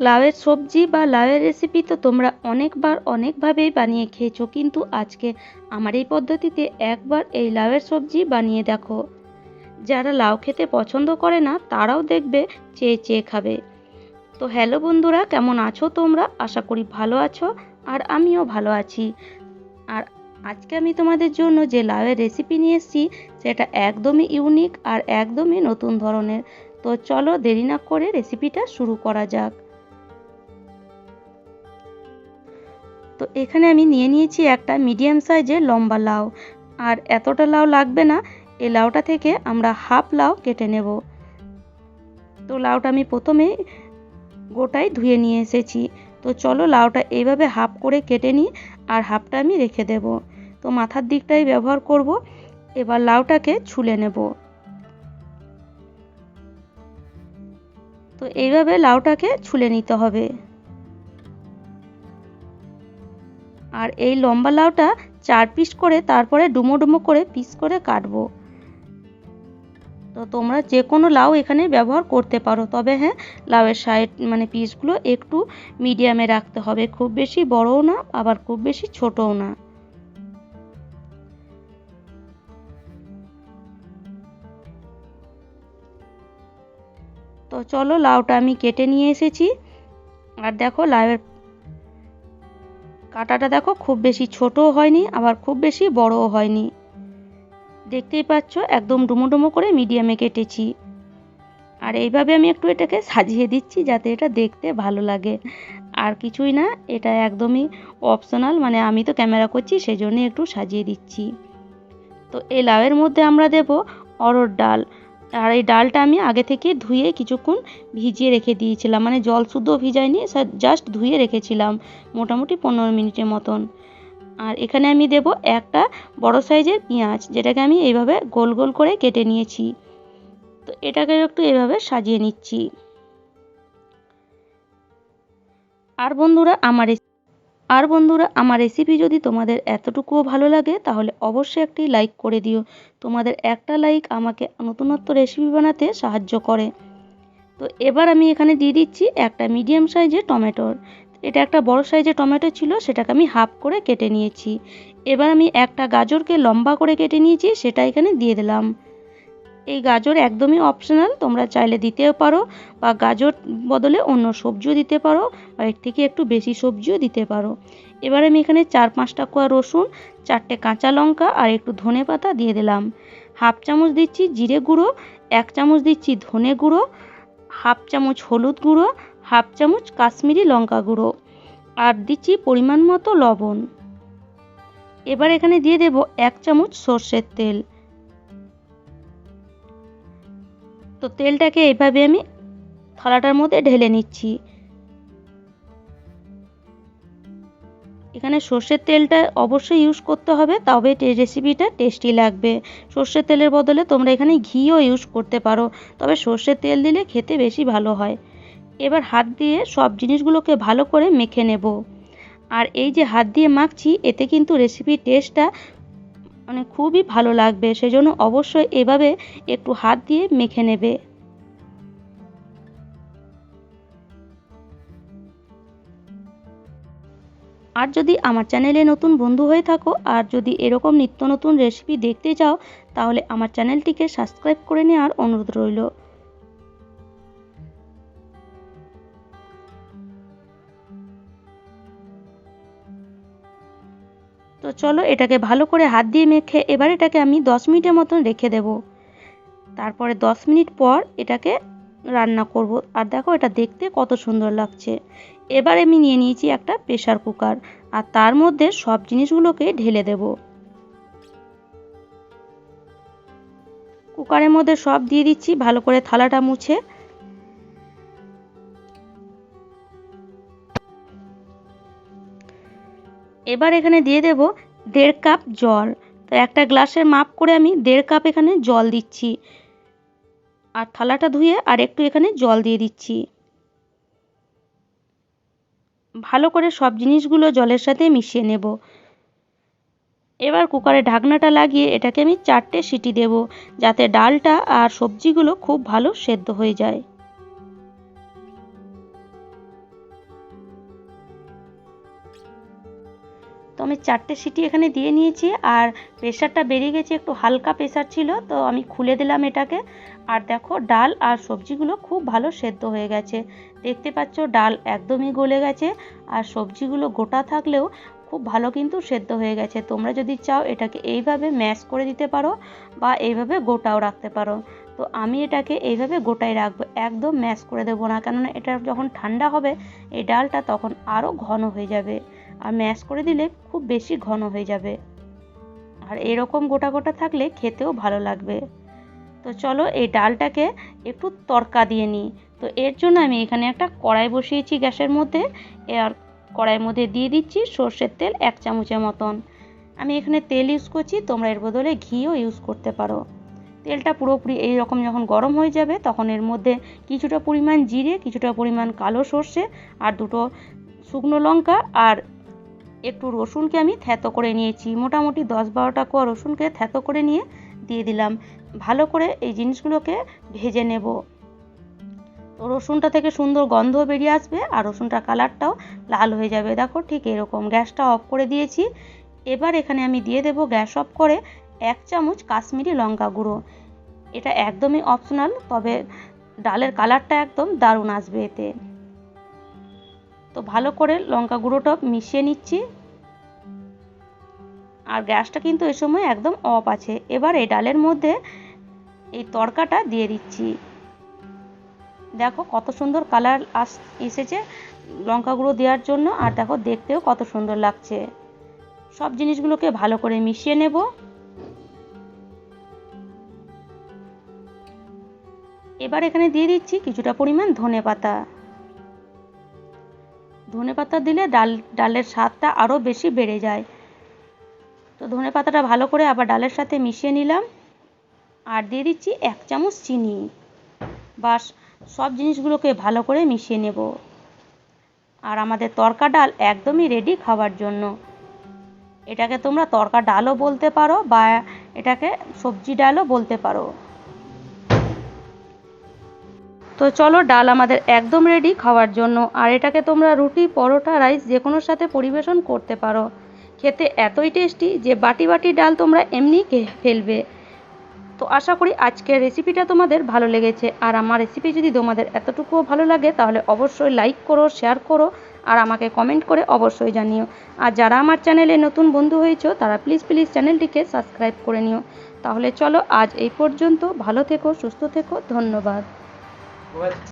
লাউয়ের সবজি বা লাউয়ের রেসিপি তো তোমরা অনেকবার অনেকভাবেই বানিয়ে খেয়েছো, কিন্তু আজকে আমার এই পদ্ধতিতে একবার এই লাউয়ের সবজি বানিয়ে দেখো। যারা লাউ খেতে পছন্দ করে না, তারাও দেখবে, চেয়ে চেয়ে খাবে। তো হ্যালো বন্ধুরা, কেমন আছো তোমরা? আশা করি ভালো আছো, আর আমিও ভালো আছি। আর আজকে আমি তোমাদের জন্য যে লাউয়ের রেসিপি নিয়ে এসেছি, সেটা একদমই ইউনিক আর একদমই নতুন ধরনের। তো চলো দেরি না করে রেসিপিটা শুরু করা যাক। তো এখানে আমি নিয়ে নিয়েছি একটা মিডিয়াম সাইজের লম্বা লাউ। আর এতটা লাউ লাগবে না এই লাউটা থেকে আমরা হাফ লাউ কেটে নেব। তো লাউটা আমি প্রথমে গোটাই ধুয়ে নিয়ে এসেছি। তো চলো লাউটা এইভাবে হাফ করে কেটে নিই আর হাফটা আমি রেখে দেব। তো মাথার দিকটাই ব্যবহার করব, এবার লাউটাকে ছুলে নেব। তো এইভাবে লাউটাকে ছুলে নিতে হবে। আর এই লম্বা লাউটা চার পিস করে তারপরে ডুমো ডুমো করে পিস করে কাটবো। তো তোমরা যে কোনো লাউ এখানে ব্যবহার করতে পারো, তবে হ্যাঁ লাউয়ের সাইড মানে পিসগুলো একটু মিডিয়ামে রাখতে হবে। খুব বেশি বড়ও না, আবার খুব বেশি ছোটও না। তো চলো লাউটা আমি কেটে নিয়ে এসেছি। আর দেখো লাউয়ের কাটাটা দেখো খুব বেশি ছোটও হয়নি, আবার খুব বেশি বড়ও হয়নি। দেখতেই পাচ্ছ, একদম ডুমো ডুমো করে মিডিয়ামে কেটেছি। আর এইভাবে আমি একটু এটাকে সাজিয়ে দিচ্ছি যাতে এটা দেখতে ভালো লাগে। আর কিছুই না, এটা একদমই অপশনাল মানে আমি তো ক্যামেরা করছি সেই জন্য একটু সাজিয়ে দিচ্ছি। তো এই লাউয়ের মধ্যে আমরা দেব অরড় ডাল। আর এই ডালটা আমি আগে থেকে ধুয়ে কিছুক্ষণ ভিজিয়ে রেখে দিয়েছিলাম। মানে জল শুদ্ধ ভিজাইনি জাস্ট ধুয়ে রেখেছিলাম, মোটামুটি পনেরো মিনিটের মতন। আর এখানে আমি দেব একটা বড় সাইজের পেঁয়াজ, যেটাকে আমি এইভাবে গোল গোল করে কেটে নিয়েছি। তো এটাকে একটু এভাবে সাজিয়ে নিচ্ছি। আর বন্ধুরা, আমার আর বন্ধুরা, আমার রেসিপি যদি তোমাদের এতটুকুও ভালো লাগে, তাহলে অবশ্যই একটি লাইক করে দিও। তোমাদের একটা লাইক আমাকে নতুনত্ব রেসিপি বানাতে সাহায্য করে। তো এবার আমি এখানে দিয়ে দিচ্ছি একটা মিডিয়াম সাইজের টমেটোর এটা একটা বড় সাইজের টমেটো ছিল, সেটাকে আমি হাফ করে কেটে নিয়েছি। এবার আমি একটা গাজরকে লম্বা করে কেটে নিয়েছি, সেটা এখানে দিয়ে দিলাম। এই গাজর একদমই অপশনাল তোমরা চাইলে দিতেও পারো, বা গাজর বদলে অন্য সবজিও দিতে পারো, বা এর থেকে একটু বেশি সবজিও দিতে পারো। এবার আমি এখানে চার পাঁচটা কোয়া রসুন, চারটে কাঁচা লঙ্কা, আর একটু ধনে পাতা দিয়ে দিলাম। হাফ চামচ দিচ্ছি জিরে গুঁড়ো, এক চামচ দিচ্ছি ধনে গুঁড়ো, হাফ চামচ হলুদ গুঁড়ো, হাফ চামচ কাশ্মীরি লঙ্কা গুঁড়ো, আর দিচ্ছি পরিমাণ মতো লবণ। এবার এখানে দিয়ে দেব এক চামচ সর্ষের তেল। তো তেলটাকে এইভাবে আমি থালাটার মধ্যে ঢেলে নিচ্ছি। এখানে সর্ষের তেলটা অবশ্যই ইউজ করতে হবে, তবে রেসিপিটা টেস্টি লাগবে। সর্ষের তেলের বদলে তোমরা এখানে ঘিও ইউজ করতে পারো, তবে সর্ষের তেল দিলে খেতে বেশি ভালো হয়। এবার হাত দিয়ে সব জিনিসগুলোকে ভালো করে মেখে নেব। আর এই যে হাত দিয়ে মাখছি, এতে কিন্তু রেসিপির টেস্টটা মানে খুবই ভালো লাগবে, সেজন্য অবশ্যই এভাবে একটু হাত দিয়ে মেখে নেবে। আর যদি আমার চ্যানেলে নতুন বন্ধু হয়ে থাকো আর যদি এরকম নিত্য নতুন রেসিপি দেখতে চাও, তাহলে আমার চ্যানেলটিকে সাবস্ক্রাইব করে নেওয়ার অনুরোধ রইল। চলো এটাকে ভালো করে হাত দিয়ে মেখে এবার এটাকে আমি দশ মিনিটের মতন রেখে দেব। তারপরে দশ মিনিট পর এটাকে রান্না করব। আর দেখো এটা দেখতে কত সুন্দর লাগছে। এবার আমি নিয়ে নিয়েছি একটা প্রেশার কুকার আর তার মধ্যে সব জিনিসগুলোকে ঢেলে দেব। কুকারের মধ্যে সব দিয়ে দিচ্ছি, ভালো করে থালাটা মুছে। এবার এখানে দিয়ে দেব দেড় কাপ জল। তো একটা গ্লাসের মাপ করে আমি দেড় কাপ এখানে জল দিচ্ছি। আর থালাটা ধুয়ে আর একটু এখানে জল দিয়ে দিচ্ছি। ভালো করে সব জিনিসগুলো জলের সাথে মিশিয়ে নেব। এবার কুকারে ঢাকনাটা লাগিয়ে এটাকে আমি চারটে সিটি দেব, যাতে ডালটা আর সবজিগুলো খুব ভালো সেদ্ধ হয়ে যায়। আমি চারটে সিটি এখানে দিয়ে নিয়েছি আর প্রেশারটা বেরিয়ে গেছে, একটু হালকা প্রেশার ছিল, তো আমি খুলে দিলাম এটাকে। আর দেখো, ডাল আর সবজিগুলো খুব ভালো সেদ্ধ হয়ে গেছে। দেখতে পাচ্ছ, ডাল একদমই গলে গেছে আর সবজিগুলো গোটা থাকলেও খুব ভালো কিন্তু সেদ্ধ হয়ে গেছে। তোমরা যদি চাও, এটাকে এইভাবে ম্যাশ করে দিতে পারো বা এইভাবে গোটাও রাখতে পারো। তো আমি এটাকে এইভাবে গোটাই রাখব, একদম ম্যাশ করে দেবো না। কেননা এটা যখন ঠান্ডা হবে, এই ডালটা তখন আরও ঘন হয়ে যাবে। আর ম্যাশ করে দিলে খুব বেশি ঘন হয়ে যাবে। আর এরকম গোটা গোটা থাকলে খেতেও ভালো লাগবে। তো চলো এই ডালটাকে একটু তরকা দিয়ে নিই। তো এর জন্য আমি এখানে একটা কড়াই বসিয়েছি গ্যাসের মধ্যে। আর কড়াইয়ের মধ্যে দিয়ে দিচ্ছি সর্ষের তেল এক চামচের মতন। আমি এখানে তেল ইউজ করছি, তোমরা এর বদলে ঘিও ইউজ করতে পারো। তেলটা পুরোপুরি এই রকম যখন গরম হয়ে যাবে, তখন এর মধ্যে কিছুটা পরিমাণ জিরে, কিছুটা পরিমাণ কালো সর্ষে আর দুটো শুকনো লঙ্কা আর একটু রসুনকে আমি থ্যাতো করে নিয়েছি। মোটামুটি দশ বারোটা কোয়া রসুনকে থ্যাতো করে নিয়ে দিয়ে দিলাম। ভালো করে এই জিনিসগুলোকে ভেজে নেব। তো রসুনটা থেকে সুন্দর গন্ধ বেরিয়ে আসবে আর রসুনটার কালারটাও লাল হয়ে যাবে। দেখো ঠিক এরকম গ্যাসটা অফ করে দিয়েছি। এবার এখানে আমি দিয়ে দেব গ্যাস অফ করে এক চামচ কাশ্মীরি লঙ্কা গুঁড়ো। এটা একদমই অপশনাল, তবে ডালের কালারটা একদম দারুণ আসবে এতে। তো ভালো করে লঙ্কা গুঁড়োটা মিশিয়ে নিচ্ছি। আর গ্যাসটা কিন্তু এ সময় একদম অফ আছে। এবার এই ডালের মধ্যে এই তড়কাটা দিয়ে দিচ্ছি। দেখো কত সুন্দর কালার আস, এসেছে লঙ্কা গুঁড়ো দেওয়ার জন্য। আর দেখো দেখতেও কত সুন্দর লাগছে। সব জিনিসগুলোকে ভালো করে মিশিয়ে নেব। এবার এখানে দিয়ে দিচ্ছি কিছুটা পরিমাণ ধনে পাতা ধনে পাতা দিলে ডাল, ডালের স্বাদটা আরও বেশি বেড়ে যায়। তো ধনে পাতাটা ভালো করে আবার ডালের সাথে মিশিয়ে নিলাম। আর দিয়ে দিচ্ছি এক চামচ চিনি। বাস সব জিনিসগুলোকে ভালো করে মিশিয়ে নেব। আর আমাদের তরকা ডাল একদমই রেডি খাওয়ার জন্য। এটাকে তোমরা তরকা ডালও বলতে পারো বা এটাকে সবজি ডালও বলতে পারো। তো চলো, ডাল আমাদের একদম রেডি খাওয়ার জন্য। আর এটাকে তোমরা রুটি, পরোটা রাইস যে কোনোর সাথে পরিবেশন করতে পারো। খেতে এতই টেস্টি যে বাটি বাটি ডাল তোমরা এমনি ফেলবে। তো আশা করি আজকের রেসিপিটা তোমাদের ভালো লেগেছে। আর আমার রেসিপি যদি তোমাদের এতটুকুও ভালো লাগে, তাহলে অবশ্যই লাইক করো শেয়ার করো, আর আমাকে কমেন্ট করে অবশ্যই জানিও। আর যারা আমার চ্যানেলে নতুন বন্ধু হয়েছো, তারা প্লিজ প্লিজ চ্যানেলটিকে সাবস্ক্রাইব করে নিও। তাহলে চলো, আজ এই পর্যন্ত ভালো থেকো, সুস্থ থেকো, ধন্যবাদ। What?